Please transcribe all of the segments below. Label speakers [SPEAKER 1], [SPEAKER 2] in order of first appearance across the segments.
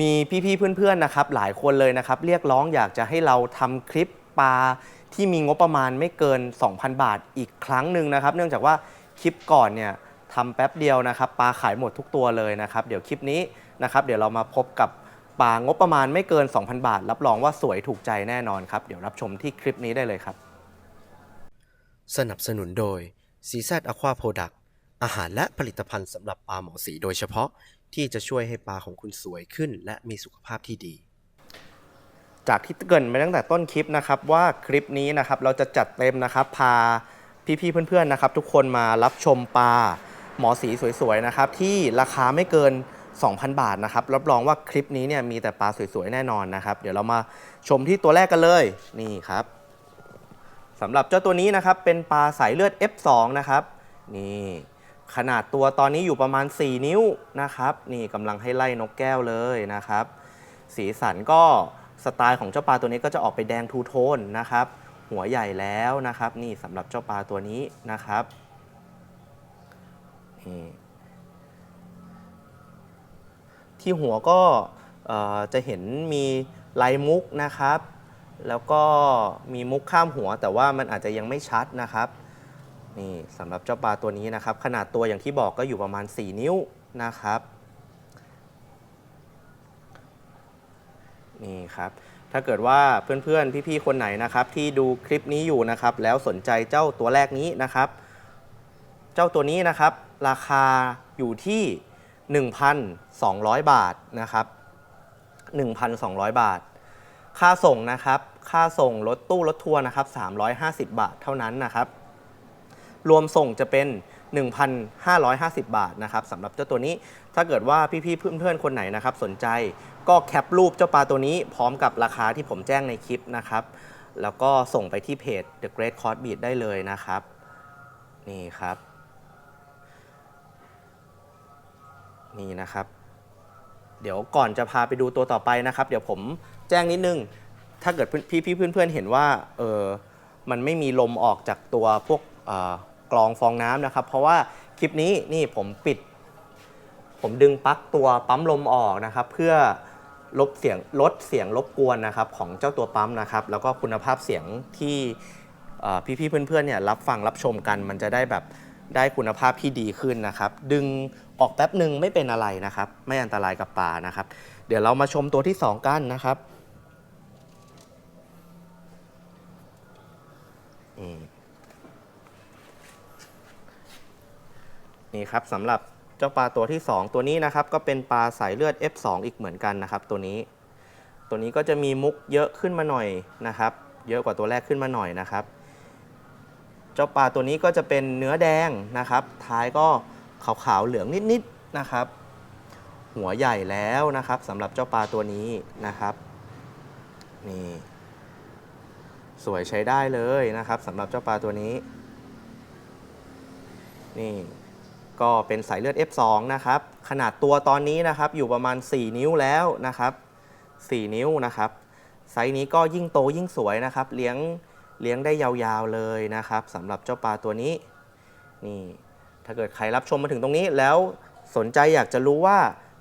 [SPEAKER 1] มีพี่ๆเพื่อนๆนะครับหลายคนเลยนะครับ เรียกร้องอยากจะให้เราทำคลิปปลาที่มีงบประมาณไม่เกิน 2,000 บาทอีกครั้งหนึ่งนะครับ เนื่องจากว่าคลิปก่อนเนี่ยทำแป๊บเดียวนะครับปลาขายหมดทุกตัวเลยนะครับ เดี๋ยวคลิปนี้นะครับ เดี๋ยวเรามาพบกับปลางบประมาณไม่เกิน 2,000 บาท รับรองว่าสวยถูกใจแน่นอนครับเดี๋ยวรับชมที่คลิปนี้ได้เลยครับ
[SPEAKER 2] สนับสนุนโดย CZ Aqua Product อาหารและผลิตภัณฑ์สำหรับปลาหมอสีโดยเฉพาะ ที่จะช่วยให้ปลาของคุณสวยขึ้น และมีสุขภาพที่ดี
[SPEAKER 1] จากที่เกรินไปตั้งแต่ต้นคลิปนะครับว่าคลิปนี้นะครับเราจะจัดเต็มนะครับพาพี่ๆเพื่อนๆนะครับ ทุกคนมารับชมปลาหมอสีสวยๆนะครับที่ราคาไม่เกิน 2,000 บาทนะครับรับรองว่าคลิปนี้เนี่ยมีแต่ปลาสวยๆแน่นอนนะครับ เดี๋ยวเรามาชมที่ตัวแรกกันเลยนี่ครับสำหรับเจ้าตัวนี้นะครับเป็นปลาสายเลือด F2 นะครับนี่ ขนาดตัวตอนนี้อยู่ประมาณ 4 นิ้วนะครับ นี่กำลังให้ไล่นกแก้วเลยนะครับ สีสันก็สไตล์ของเจ้าปลาตัวนี้ก็จะออกไปแดงทูโทนนะครับ หัวใหญ่แล้วนะครับ นี่สำหรับเจ้าปลาตัวนี้นะครับนี่ที่หัวก็จะเห็นมีลายมุกนะครับ แล้วก็มีมุกข้ามหัวแต่ว่ามันอาจจะยังไม่ชัดนะครับ นี่สำหรับเจ้าปลาตัวนี้นะครับ ขนาดตัวอย่างที่บอกก็อยู่ประมาณ 4 นิ้วนะครับนี่ครับถ้าเกิดว่าเพื่อนๆ พี่ๆ คนไหนนะครับ ที่ดูคลิปนี้อยู่นะครับ แล้วสนใจเจ้าตัวแรกนี้นะครับ เจ้าตัวนี้นะครับ ราคาอยู่ที่ 1,200 บาทนะครับ 1,200 บาท ค่าส่งนะครับ ค่าส่งรถตู้รถทัวร์นะครับ 350 บาทเท่านั้นนะครับ รวมส่งจะเป็น 1,550 บาทนะครับสำหรับเจ้าตัวนี้ ถ้าเกิดว่าพี่ๆเพื่อนๆคนไหนนะครับสนใจ ก็แคปรูปเจ้าปลาตัวนี้พร้อมกับราคาที่ผมแจ้งในคลิปนะครับ แล้วก็ส่งไปที่เพจ The Great c o s Beat ได้เลยนะครับ นี่ครับ นี่นะครับ เดี๋ยวก่อนจะพาไปดูตัวต่อไปนะครับ เดี๋ยวผมแจ้งนิดนึง ถ้าเกิดพี่ๆเพื่อนๆเห็นว่าเออมันไม่มีลมออกจากตัวพวกเกรองฟองน้ำนะครับ เพราะว่าคลิปนี้นี่ผมปิด ผมดึงปลั๊กตัวปั๊มลมออกนะครับ เพื่อลบเสียงลดเสียงรบกวนนะครับของเจ้าตัวปั๊มนะครับ แล้วก็คุณภาพเสียงที่พี่ๆเพื่อนๆเนี่ยรับฟังรับชมกัน มันจะได้แบบได้คุณภาพที่ดีขึ้นนะครับ ดึงออกแป๊บหนึ่งไม่เป็นอะไรนะครับ ไม่อันตรายกับปลานะครับ เดี๋ยวเรามาชมตัวที่สองกันนะครับอืม นี่ครับสำหรับเจ้าปลาตัวที่ 2 ตัวนี้นะครับก็เป็นปลาสายเลือด F2 อีกเหมือนกันนะครับตัวนี้ ตัวนี้ก็จะมีมุกเยอะขึ้นมาหน่อยนะครับ เยอะกว่าตัวแรกขึ้นมาหน่อยนะครับ เจ้าปลาตัวนี้ก็จะเป็นเนื้อแดงนะครับ ท้ายก็ขาวๆเหลืองนิดๆนะครับ หัวใหญ่แล้วนะครับสำหรับเจ้าปลาตัวนี้นะครับนี่สวยใช้ได้เลยนะครับสำหรับเจ้าปลาตัวนี้ นี่ ก็เป็นสายเลือด F2 นะครับ ขนาดตัวตอนนี้นะครับอยู่ประมาณ 4 นิ้วแล้วนะครับ 4 นิ้วนะครับไซส์นี้ก็ยิ่งโตยิ่งสวยนะครับ เลี้ยงเลี้ยงได้ยาวๆเลยนะครับสำหรับเจ้าปลาตัวนี้นี่ถ้าเกิดใครรับชมมาถึงตรงนี้แล้วสนใจอยากจะรู้ว่า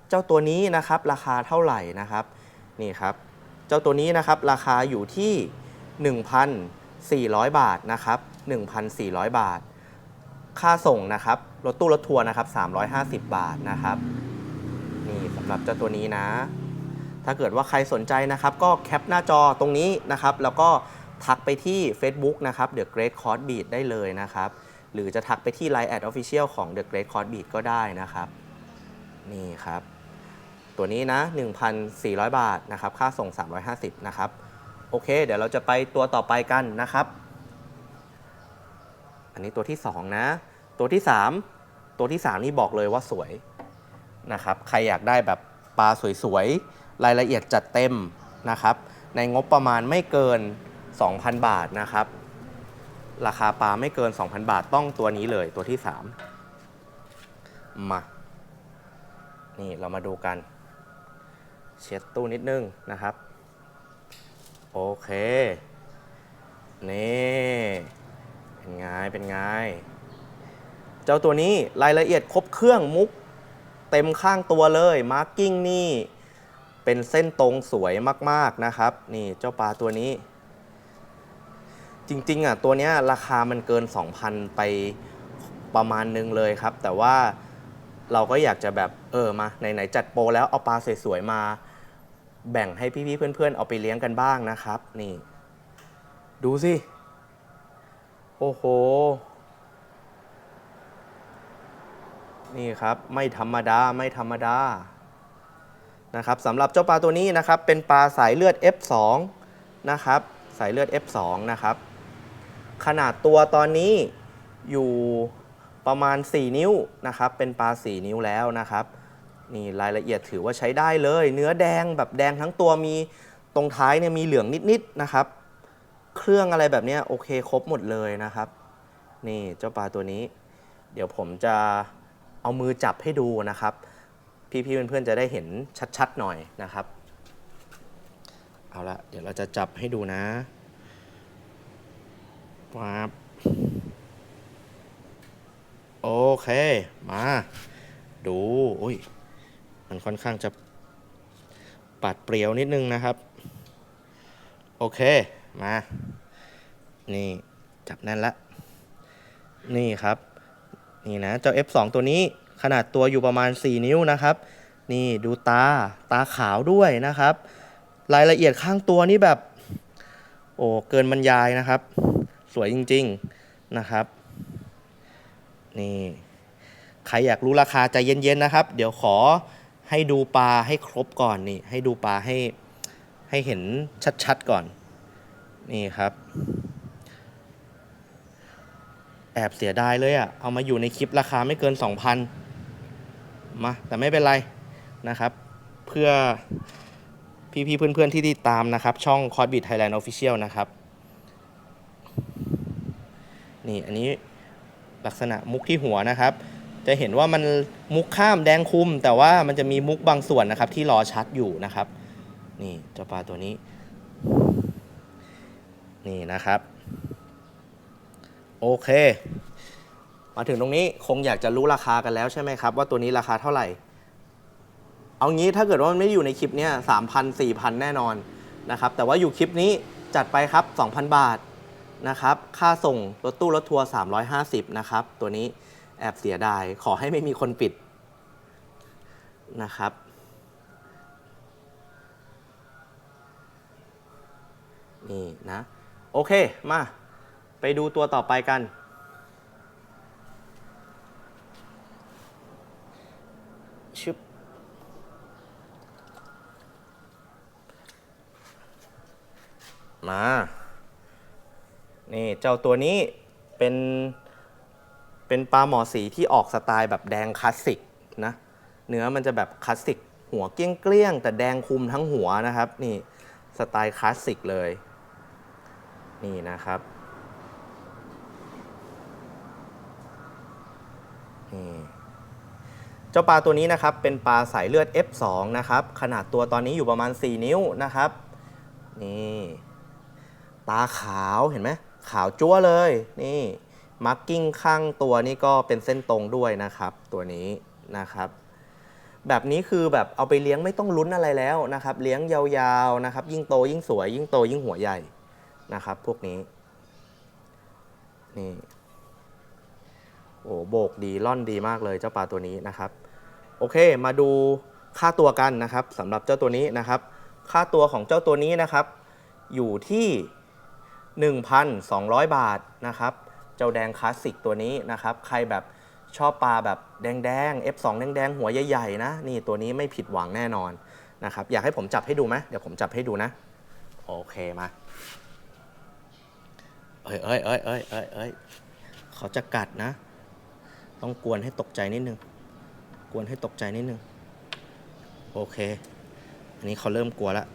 [SPEAKER 1] เจ้าตัวนี้นะครับราคาเท่าไหร่นะครับนี่ครับ เจ้าตัวนี้นะครับราคาอยู่ที่ 1,400 บาทนะครับ 1,400 บาท ค่าส่งนะครับ รถตู้รถทัวร์นะครับ 350 บาทนะครับ นี่สำหรับเจ้าตัวนี้นะ ถ้าเกิดว่าใครสนใจนะครับ ก็แคปหน้าจอตรงนี้นะครับ แล้วก็ทักไปที่ Facebook นะครับ The Great c o s Beat ได้เลยนะครับ หรือจะทักไปที่ Line at Official ของ The Great c o s Beat ก็ได้นะครับ นี่ครับ ตัวนี้นะ 1,400 บาทนะครับ ค่าส่ง 350 นะครับ โอเค เดี๋ยวเราจะไปตัวต่อไปกันนะครับ อันนี้ตัวที่ 2 นะ ตัวที่ 3 ตัวที่ 3 นี่บอกเลยว่าสวยนะครับ ใครอยากได้แบบปลาสวยๆ รายละเอียดจัดเต็มนะครับ ในงบประมาณไม่เกิน 2,000 บาทนะครับ ราคาปลาไม่เกิน 2,000 บาทต้องตัวนี้เลยตัวที่ 3 มา นี่เรามาดูกัน เช็ดตู้นิดนึงนะครับ โอเค นี่ เป็นไง เป็นไง จ้าตัวนี้รายละเอียดครบเครื่องมุกเต็มข้างตัวเลยมาร์กิ้งนี่เป็นเส้นตรงสวยมากๆนะครับ นี่เจ้าปลาตัวนี้ จริงๆอะตัวนี้ราคามันเกิน 2,000 ไปประมาณนึงเลยครับ แต่ว่าเราก็อยากจะแบบเออมาไหนๆจัดโปรแล้วเอาปลาสวยๆมา แบ่งให้พี่ๆเพื่อนๆ เอาไปเลี้ยงกันบ้างนะครับ นี่ ดูสิ โอ้โห นี่ครับไม่ธรรมดาไม่ธรรมดานะครับสำหรับเจ้าปลาตัวนี้นะครับเป็นปลาสายเลือด F2 นะครับสายเลือด F2 นะครับขนาดตัวตอนนี้อยู่ประมาณ 4 นิ้วนะครับเป็นปลา 4 นิ้วแล้วนะครับนี่รายละเอียดถือว่าใช้ได้เลย เนื้อแดงแบบแดงทั้งตัวมีตรงท้ายเนี่ยมีเหลืองนิดๆนะครับ เครื่องอะไรแบบนี้โอเคครบหมดเลยนะครับ นี่เจ้าปลาตัวนี้ เดี๋ยวผมจะ เอามือจับให้ดูนะครับ พี่ๆเพื่อนๆจะได้เห็นชัดๆหน่อยนะครับ เอาละเดี๋ยวเราจะจับให้ดูนะปั๊บโอเค มา ดูอุ้ยมันค่อนข้างจะปัดเปรียวนิดนึงนะครับ โอเค มา นี่ จับแน่นละ นี่ครับ นี่นะเจ้า F2 ตัวนี้ขนาดตัวอยู่ประมาณ 4 นิ้วนะครับ นี่ดูตาตาขาวด้วยนะครับ รายละเอียดข้างตัวนี่แบบ โอ้เกินบรรยายนะครับ สวยจริงๆนะครับ นี่ใครอยากรู้ราคาใจเย็นๆนะครับ เดี๋ยวขอให้ดูปลาให้ครบก่อนนี่ให้ดูปลาให้ให้เห็นชัดๆก่อน นี่ครับ แอบเสียดายเลยอะ่ะ เอามาอยู่ในคลิปราคาไม่เกิน 2,000 มา แต่ไม่เป็นไรนะครับ เพื่อพี่ๆเพื่อนๆที่ติดตามนะครับ ช่อง c o s b i t Thailand Official นะครับ นี่อันนี้ลักษณะมุกที่หัวนะครับ จะเห็นว่ามันมุกข้ามแดงคุม แต่ว่ามันจะมีมุกบางส่วนนะครับ ที่รอชัดอยู่นะครับ นี่เจ้าปลาตัวนี้ นี่นะครับ โอเค มาถึงตรงนี้คงอยากจะรู้ราคากันแล้วใช่ไหมครับ ว่าตัวนี้ราคาเท่าไหร่ เอางี้ถ้าเกิดว่ามันไม่อยู่ในคลิปนี้สามพันสี่พันแน่นอนนะครับ แต่ว่าอยู่คลิปนี้จัดไปครับ 2,000 บาทนะครับ ค่าส่งรถตู้รถทัวร์350 นะครับ ตัวนี้แอบเสียดาย ขอให้ไม่มีคนปิดนะครับ นี่นะ โอเค มา ไปดูตัวต่อไปกัน ชึบ มา นี่เจ้าตัวนี้เป็นเป็นปลาหมอสีที่ออกสไตล์แบบแดงคลาสสิกนะ เนื้อมันจะแบบคลาสสิก หัวเกลี้ยงๆ แต่แดงคุมทั้งหัวนะครับ นี่สไตล์คลาสสิกเลย นี่นะครับ เจ้าปลาตัวนี้นะครับเป็นปลาสายเลือด F2 นะครับขนาดตัวตอนนี้อยู่ประมาณ 4 นิ้วนะครับนี่ตาขาวเห็นไหมขาวจั๊วเลยนี่มาร์กิ้งข้างตัวนี่ก็เป็นเส้นตรงด้วยนะครับ ตัวนี้นะครับแบบนี้คือแบบเอาไปเลี้ยงไม่ต้องลุ้นอะไรแล้วนะครับ เลี้ยงยาวๆนะครับ ยิ่งโตยิ่งสวย ยิ่งโตยิ่งหัวใหญ่นะครับ พวกนี้นี่ โอ้โบกดีล่อนดีมากเลยเจ้าปลาตัวนี้นะครับ โอเคมาดูค่าตัวกันนะครับสำหรับเจ้าตัวนี้นะครับ ค่าตัวของเจ้าตัวนี้นะครับ อยู่ที่ 1,200 บาทนะครับ เจ้าแดงคลาสสิกตัวนี้นะครับ ใครแบบชอบปลาแบบแดงๆ F2 แดงๆ หัวใหญ่ๆนะ นี่ตัวนี้ไม่ผิดหวังแน่นอนนะครับ อยากให้ผมจับให้ดูไหมเดี๋ยวผมจับให้ดูนะ โอเคมา เอ้ยเอ้ยเอ้ยเอ้ยเอ้ยเอ้ยเขาจะกัดนะ ต้องกวนให้ตกใจนิดนึง กวนให้ตกใจนิดนึง โอเค อันนี้เขาเริ่มกลัวแล้ว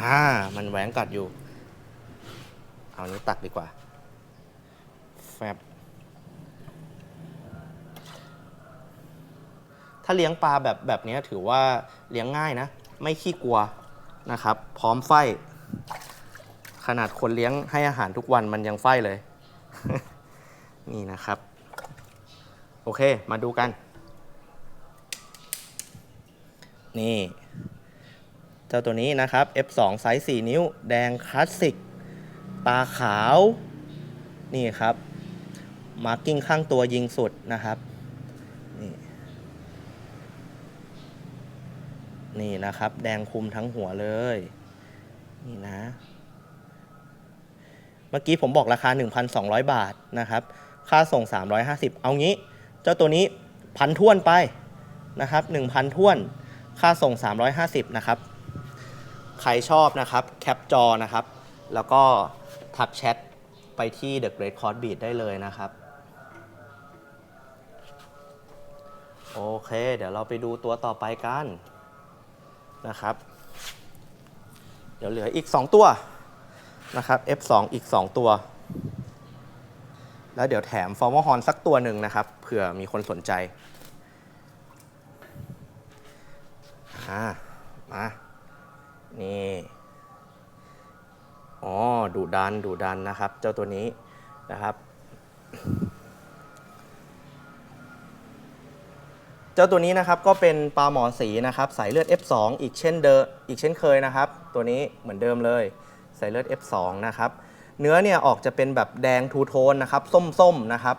[SPEAKER 1] อ่า มันแหวงกัดอยู่ เอานี้ตักดีกว่า แฟบ ถ้าเลี้ยงปลาแบบแบบนี้ถือว่าเลี้ยงง่ายนะ ไม่ขี้กลัวนะครับ พร้อมไฟ ขนาดคนเลี้ยงให้อาหารทุกวันมันยังไฟเลย นี่นะครับ โอเค มาดูกัน นี่จจ้าตัวนี้นะครับ F2 ไซส์ 4 นิ้ว แดงคลาสสิก ตาขาว นี่ครับมาร์กิ้งข้างตัวยิงสุดนะครับ นี่นี่นะครับ แดงคุมทั้งหัวเลย นี่นะ เมื่อกี้ผมบอกราคา 1,200 บาทนะครับ ค่าส่ง 350 เอางี้ เจ้าตัวนี้พันท่วนไปนะครับ1,000ท่วน ค่าส่ง 350 นะครับ ใครชอบนะครับแคปจอนะครับ แล้วก็ทักแชทไปที่ The Great Court Beat ได้เลยนะครับ โอเค เดี๋ยวเราไปดูตัวต่อไปกันนะครับ เดี๋ยวเหลืออีก 2 ตัวนะครับ F2 อีก 2 ตัว แล้วเดี๋ยวแถมฟอร์ม l ฮอนสักตัวหนึ่งนะครับเผื่อมีคนสนใจอ่ามานี่อ๋อดูดันดูดันนะครับ เจ้าตัวนี้นะครับ เจ้าตัวนี้นะครับก็เป็นปลาหมอสีนะครับสายเลือด F2 อีกเช่นเดิมอีกเช่นเคยนะครับ ตัวนี้เหมือนเดิมเลยสายเลือด F2 นะครับ เนื้อเนี่ยออกจะเป็นแบบแดงทูโทนนะครับ ส้มๆนะครับ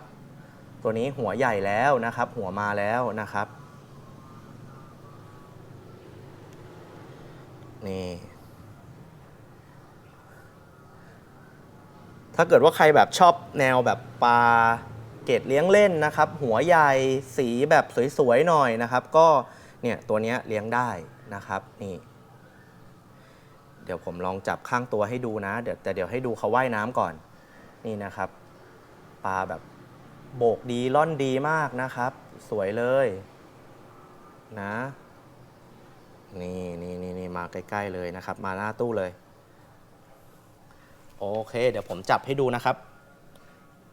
[SPEAKER 1] ตัวนี้หัวใหญ่แล้วนะครับ หัวมาแล้วนะครับ นี่ถ้าเกิดว่าใครแบบชอบแนวแบบปลาเกรดเลี้ยงเล่นนะครับ หัวใหญ่สีแบบสวยๆหน่อยนะครับ ก็เนี่ยตัวนี้เลี้ยงได้นะครับนี่ เดี๋ยวผมลองจับข้างตัวให้ดูนะ เดี๋ยวแต่เดี๋ยวให้ดูเขาว่ายน้ำก่อน นี่นะครับ ปลาแบบโบกดีล่อนดีมากนะครับ สวยเลยนะนี่นี่นี่นี่มาใกล้ ๆ เลยนะครับ มาหน้าตู้เลย โอเค เดี๋ยวผมจับให้ดูนะครับ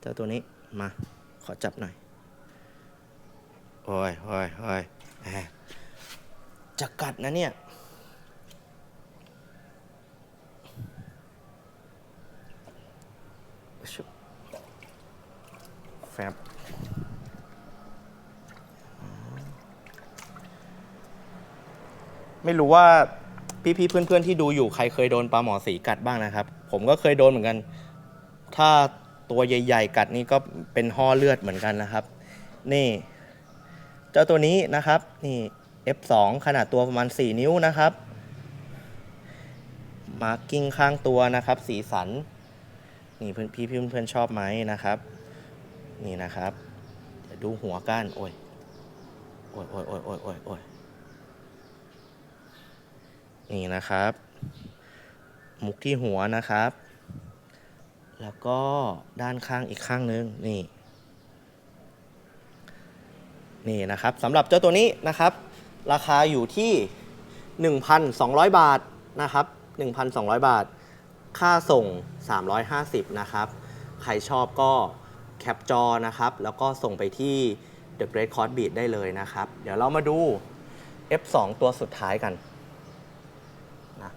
[SPEAKER 1] เจ้าตัวนี้มา ขอจับหน่อย โอ้ยโอ้ยโอ้ยแหมจะกัดนะเนี่ย ชุบแฟบ ไม่รู้ว่าพี่ๆเพื่อนๆที่ดูอยู่ใครเคยโดนปลาหมอสีกัดบ้างนะครับ ผมก็เคยโดนเหมือนกัน ถ้าตัวใหญ่ๆ กัดนี่ก็เป็นห่อเลือดเหมือนกันนะครับ นี่ เจ้าตัวนี้นะครับ นี่ F2 ขนาดตัวประมาณ 4 นิ้วนะครับมาร์กิ้งข้างตัวนะครับ สีสัน นี่เพื่อนพี่เพื่อนๆชอบไหมนะครับ นี่นะครับดูหัวก้านโอ้ยโอ้ยโอ้ยโอ้ยโอ้ยโอ้ยโอ้ย นี่นะครับ มุกที่หัวนะครับ แล้วก็ด้านข้างอีกข้างนึงนี่นี่นะครับสำหรับเจ้าตัวนี้นะครับ ราคาอยู่ที่ 1,200 บาทนะครับ 1,200 บาท ค่าส่ง 350 นะครับ ใครชอบก็แคปจอนะครับ แล้วก็ส่งไปที่ The Great Court Beat ได้เลยนะครับ เดี๋ยวเรามาดู F2 ตัวสุดท้ายกัน นะ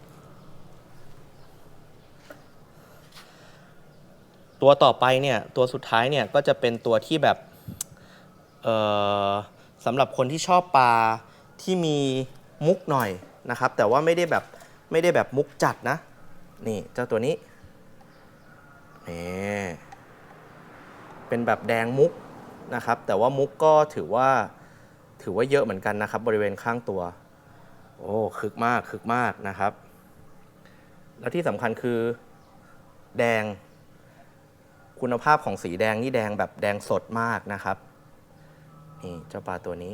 [SPEAKER 1] ตัวต่อไปเนี่ยตัวสุดท้ายเนี่ยก็จะเป็นตัวที่แบบเอ่อสำหรับคนที่ชอบปลาที่มีมุกหน่อยนะครับ แต่ว่าไม่ได้แบบไม่ได้แบบมุกจัดนะ นี่เจ้าตัวนี้นี่เป็นแบบแดงมุกนะครับ แต่ว่ามุกก็ถือว่าถือว่าเยอะเหมือนกันนะครับ บริเวณข้างตัว โอ้คึกมากคึกมากนะครับ แล้วที่สำคัญคือแดง คุณภาพของสีแดงนี่แดงแบบแดงสดมากนะครับนี่เจ้าปลาตัวนี้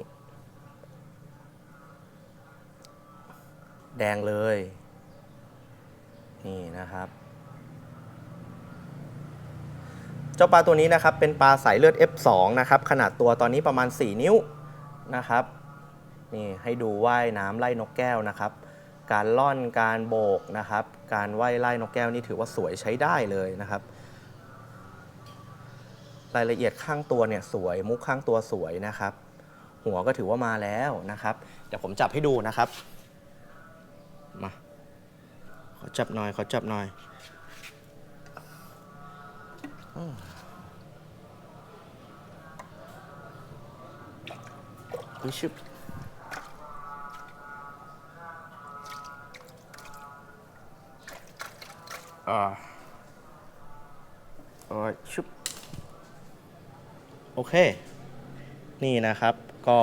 [SPEAKER 1] แดงเลย นี่นะครับ เจ้าปลาตัวนี้นะครับ เป็นปลาสายเลือด F2 นะครับ ขนาดตัวตอนนี้ประมาณ 4 นิ้วนะครับนี่ให้ดูว่ายน้ำไล่นกแก้วนะครับ การล่อนการโบกนะครับ การว่ายไล่นกแก้วนี่ถือว่าสวยใช้ได้เลยนะครับ รายละเอียดข้างตัวเนี่ยสวย มุกข้างตัวสวยนะครับ หัวก็ถือว่ามาแล้วนะครับ เดี๋ยวผมจับให้ดูนะครับ มาขอจับหน่อยขอจับหน่อยอืมอุ๊ยชึบอ่าโอ้ยชุบ โอเค นี่นะครับก็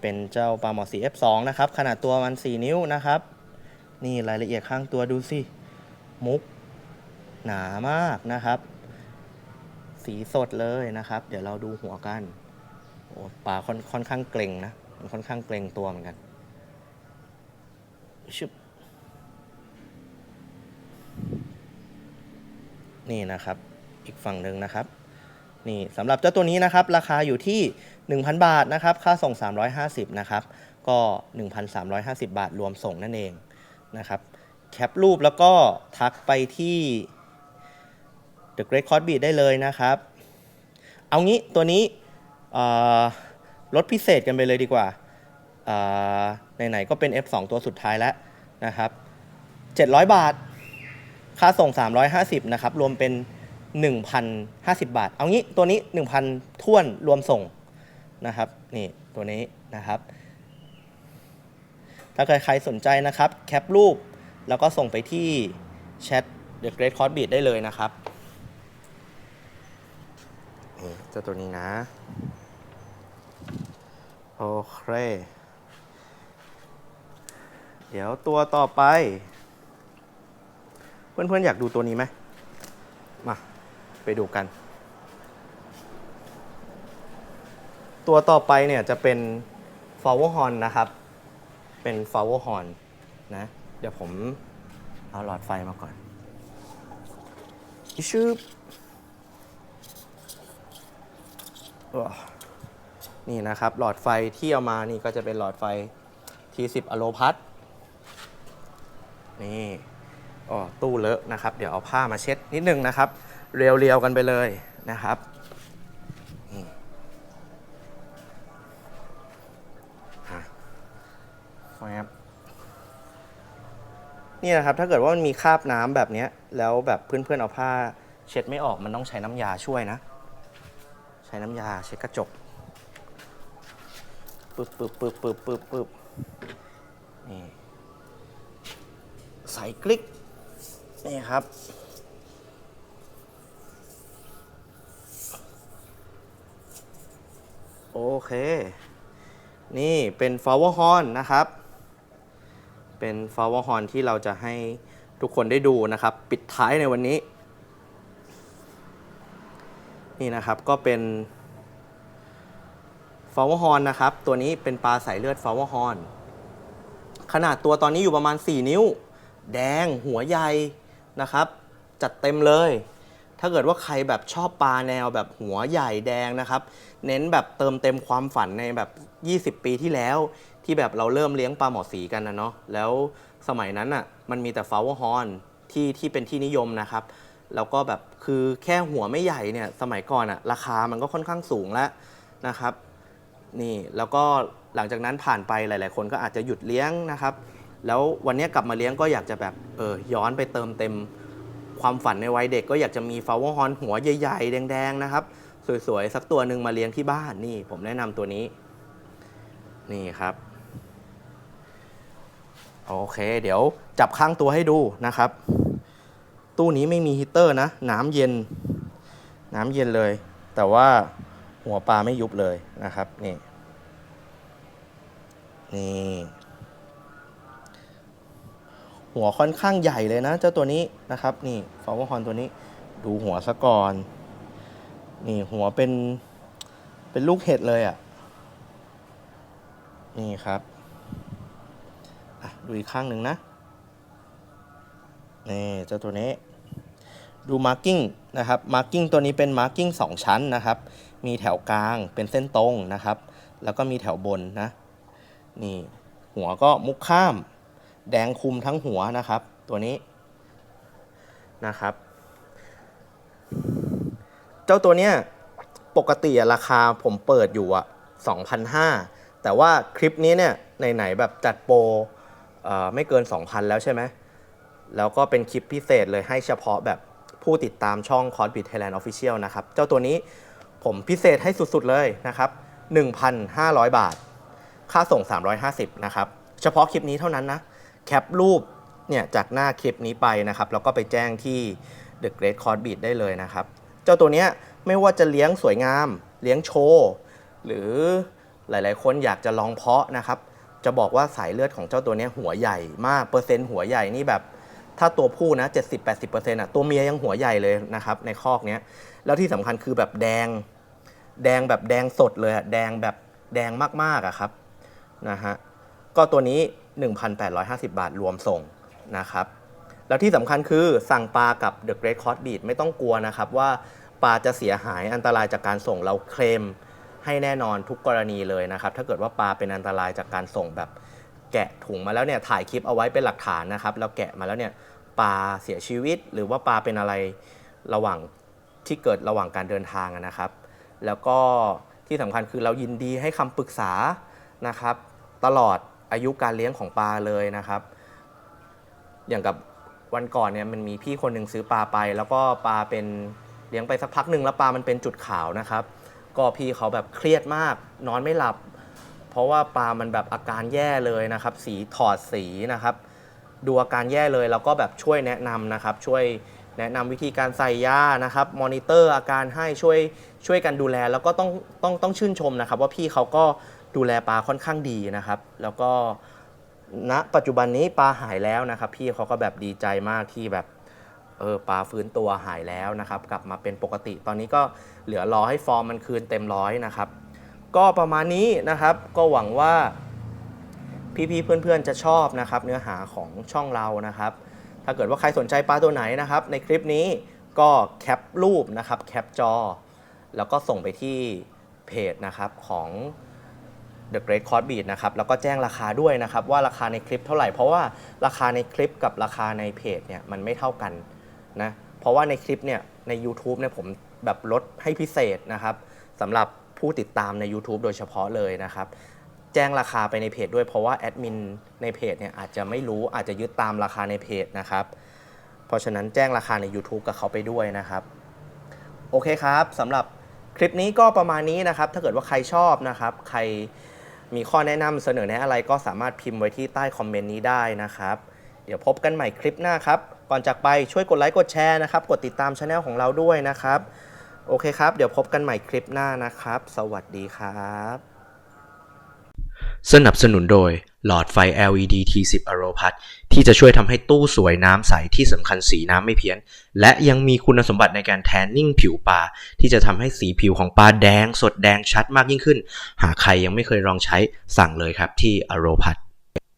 [SPEAKER 1] เป็นเจ้าปลาหมอสี F2 นะครับ ขนาดตัวมัน 4 นิ้วนะครับ นี่รายละเอียดข้างตัวดูสิ มุก หนามากนะครับ สีสดเลยนะครับ เดี๋ยวเราดูหัวกันโอ้ปลาค่อนค่อนข้างเกร็งนะมันค่อนข้างเกร็งตัวเหมือนกันชึบนี่นะครับ อีกฝั่งหนึ่งนะครับ นี่สำหรับเจ้าตัวนี้นะครับราคาอยู่ที่ 1,000 บาทนะครับค่าส่ง 350นะครับก็ 1,350 บาทรวมส่งนั่นเองนะครับแคปรูปแล้วก็ทักไปที่ The Great c o s b e a t ได้เลยนะครับ เอางี้ตัวนี้ลดพิเศษกันไปเลยดีกว่าอ่าไหนๆก็เป็น F2 ตัวสุดท้ายแล้วนะครับ 700 บาท ค่าส่ง 350นะครับรวมเป็น 1,050 บาท เอางี้ตัวนี้ 1,000ท้วนรวมส่งนะครับนี่ตัวนี้นะครับ ถ้าเกิดใครสนใจนะครับแคปรูปแล้วก็ส่งไปที่แชท The Great c o s b e a t ได้เลยนะครับนี่เจ้าตัวนี้นะ โอเค เดี๋ยวตัวต่อไป เพื่อนๆ อยากดูตัวนี้ไหมมา ไปดูกัน ตัวต่อไปเนี่ยจะเป็น f o w e r horn นะครับ เป็น f o w e r horn นะ เดี๋ยวผมเอาหลอดไฟมาก่อนชืบอ้อนี่นะครับ หลอดไฟที่เอามานี่ก็จะเป็นหลอดไฟ T10 อโลพัทนี่อ๋อตู้เลอะนะครับ เดี๋ยวเอาผ้ามาเช็ดนิดนึงนะครับ เรียวๆกันไปเลยนะครับนี่อะแบนี่นะครับถ้าเกิดว่ามันมีคราบน้ำแบบเนี้ยแล้วแบบเพื่อนๆเอาผ้าเช็ดไม่ออกมันต้องใช้น้ำยาช่วยนะ ใช้น้ำยาเช็ดกระจกปึ๊บปึ๊บปึ๊บปึ๊บปึ๊บปึ๊บนี่ใส่กลิกนี่ครับ โอเค นี่เป็น flower horn นะครับ เป็น flower horn ที่เราจะให้ทุกคนได้ดูนะครับ ปิดท้ายในวันนี้ นี่นะครับก็เป็นฟาวเวอร์ฮอนนะครับ ตัวนี้เป็นปลาสายเลือดฟาวเวอร์ฮอนขนาดตัวตอนนี้อยู่ประมาณ 4 นิ้ว แดงหัวใหญ่นะครับ จัดเต็มเลย ถ้าเกิดว่าใครแบบชอบปลาแนวแบบหัวใหญ่แดงนะครับ เน้นแบบเติมเต็มความฝันในแบบ 20 ปีที่แล้ว ที่แบบเราเริ่มเลี้ยงปลาหมอสีกันนะเนาะแล้วสมัยนั้นอะมันมีแต่ฟาวเวอร์ฮอนที่ที่เป็นที่นิยมนะครับ แล้วก็แบบคือแค่หัวไม่ใหญ่เนี่ยสมัยก่อนอะราคามันก็ค่อนข้างสูงแล้วนะครับนี่แล้วก็หลังจากนั้นผ่านไปหลาย ๆ คนก็อาจจะหยุดเลี้ยงนะครับ แล้ววันนี้กลับมาเลี้ยงก็อยากจะแบบเออย้อนไปเติมเต็ม ความฝันในวัยเด็กก็อยากจะมีฟาวเวอร์ฮอนหัวใหญ่ ๆ แดง ๆ นะครับ สวย ๆ สักตัวหนึ่งมาเลี้ยงที่บ้านนี่ผมแนะนำตัวนี้ นี่ครับ โอเค เดี๋ยวจับข้างตัวให้ดูนะครับ ตู้นี้ไม่มีฮีตเตอร์นะ น้ำเย็น น้ำเย็นเลย แต่ว่าหัวปลาไม่ยุบเลยนะครับ นี่ นี่ หัวค่อนข้างใหญ่เลยนะ เจ้าตัวนี้นะครับ นี่ฟาวเวอร์ฮอนตัวนี้ ดูหัวซะก่อน นี่หัวเป็นเป็นลูกเห็ดเลยอะ่ะ นี่ครับดูอีกข้างหนึ่งนะ นี่เจ้าตัวนี้ ดูมาร์กิ้งนะครับมาร์กิ้งตัวนี้เป็นมาร์กิ้ง2ชั้นนะครับ มีแถวกลางเป็นเส้นตรงนะครับ แล้วก็มีแถวบนนะ นี่หัวก็มุกข้าม แดงคุมทั้งหัวนะครับ ตัวนี้นะครับ เจ้าตัวเนี้ยปกติราคาผมเปิดอยู่อะ2,500 แต่ว่าคลิปนี้เนี่ยไหนๆแบบจัดโปรไม่เกิน 2,000 แล้วใช่ไหม แล้วก็เป็นคลิปพิเศษเลยให้เฉพาะแบบผู้ติดตามช่อง c o s b i t Thailand Official นะครับ เจ้าตัวนี้ผมพิเศษให้สุดๆเลยนะครับ 1,500 บาท ค่าส่ง 350 นะครับ เฉพาะคลิปนี้เท่านั้นนะ แคปรูปเนี่ยจากหน้าคลิปนี้ไปนะครับแล้วก็ไปแจ้งที่ The Great c o r d Beat ได้เลยนะครับ เจ้าตัวเนี้ยไม่ว่าจะเลี้ยงสวยงาม เลี้ยงโชว์ หรือหลายๆ คนอยากจะลองเพาะนะครับ จะบอกว่าสายเลือดของเจ้าตัวเนี้ยหัวใหญ่มากเปอร์เซ็นต์หัวใหญ่นี่แบบ ถ้าตัวผู้นะ 70-80%อะตัวเมียยังหัวใหญ่เลยนะครับในคอกเนี้ยแล้วที่สำคัญคือแบบแดง แดงแบบแดงสดเลยอะแดงแบบแดงมากๆอะครับนะฮะก็ตัวนี้ 1,850 บาทรวมส่งนะครับ แล้วที่สำคัญคือสั่งปลากับ The Great c o r d Beat ไม่ต้องกลัวนะครับว่าปลาจะเสียหายอันตรายจากการส่งเราเคลมให้แน่นอนทุกกรณีเลยนะครับ ถ้าเกิดว่าปลาเป็นอันตรายจากการส่งแบบแกะถุงมาแล้วเนี่ยถ่ายคลิปเอาไว้เป็นหลักฐานนะครับแล้วแกะมาแล้วเนี่ยปลาเสียชีวิต หรือว่าปลาเป็นอะไรระหว่างที่เกิดระหว่างการเดินทางนะครับ แล้วก็ที่สำคัญคือเรายินดีให้คำปรึกษานะครับ ตลอด อายุการเลี้ยงของปลาเลยนะครับ อย่างกับวันก่อนเนี่ยมันมีพี่คนหนึ่งซื้อปลาไป แล้วก็ปลาเป็นเลี้ยงไปสักพักหนึ่งแล้วปลามันเป็นจุดขาวนะครับ ก็พี่เขาแบบเครียดมาก นอนไม่หลับ เพราะว่าปลามันแบบอาการแย่เลยนะครับ สีถอดสีนะครับ ดูอาการแย่เลยแล้วก็แบบช่วยแนะนำนะครับ ช่วยแนะนำวิธีการใส่ยานะครับมอนิเตอร์อาการให้ช่วยช่วยกันดูแล แล้วก็ต้องต้องต้องชื่นชมนะครับ ว่าพี่เขาก็ ดูแลปลาค่อนข้างดีนะครับ แล้วก็ณปัจจุบันนี้ปลาหายแล้วนะครับ พี่เขาก็แบบดีใจมากที่แบบเออปลาฟื้นตัวหายแล้วนะครับ กลับมาเป็นปกติ ตอนนี้ก็เหลือรอให้ฟอร์มมันคืนเต็มร้อยนะครับ ก็ประมาณนี้นะครับ ก็หวังว่าพี่ๆเพื่อนๆจะชอบนะครับ เนื้อหาของช่องเรานะครับ ถ้าเกิดว่าใครสนใจปลาตัวไหนนะครับ ในคลิปนี้ก็แคปรูปนะครับแคปจอ แล้วก็ส่งไปที่เพจนะครับของ The Great c o r d Beat นะครับแล้วก็แจ้งราคาด้วยนะครับว่าราคาในคลิปเท่าไหร่ เพราะว่าราคาในคลิปกับราคาในเพจเนี่ยมันไม่เท่ากันนะเพราะว่าในคลิปเนี่ยใน u t u b e เนี่ยผมแบบลดให้พิเศษนะครับสำหรับผู้ติดตามใน YouTube โดยเฉพาะเลยนะครับแจ้งราคาไปในเพจด้วยเพราะว่าแอดมินในเพจเนี่ยอาจจะไม่รู้อาจจะยึดตามราคาในเพจนะครับเพราะฉะนั้นแจ้งราคาใน YouTube กับเขาไปด้วยนะครับ โอเคครับสำหรับคลิปนี้ก็ประมาณนี้นะครับ ถ้าเกิดว่าใครชอบนะครับ ใคร มีข้อแนะนำเสนอแนะอะไรก็สามารถพิมพ์ไว้ที่ใต้คอมเมนต์นี้ได้นะครับ เดี๋ยวพบกันใหม่คลิปหน้าครับ ก่อนจากไปช่วยกดไลค์กดแชร์นะครับ กดติดตามช anel ของเราด้วยนะครับ โอเคครับ เดี๋ยวพบกันใหม่คลิปหน้านะครับ สวัสดีครับ
[SPEAKER 2] สนับสนุนโดย หลอดไฟ LED T10 a r o p a t ที่จะช่วยทำให้ตู้สวยน้ำใสที่สำคัญสีน้ำไม่เพี้ยน และยังมีคุณสมบัติในการแทนนิ่งผิวปลาที่จะทำให้สีผิวของปลาแดง สดแดงชัดมากยิ่งขึ้น หากใครยังไม่เคยลองใช้สั่งเลยครับที่ a r o p a t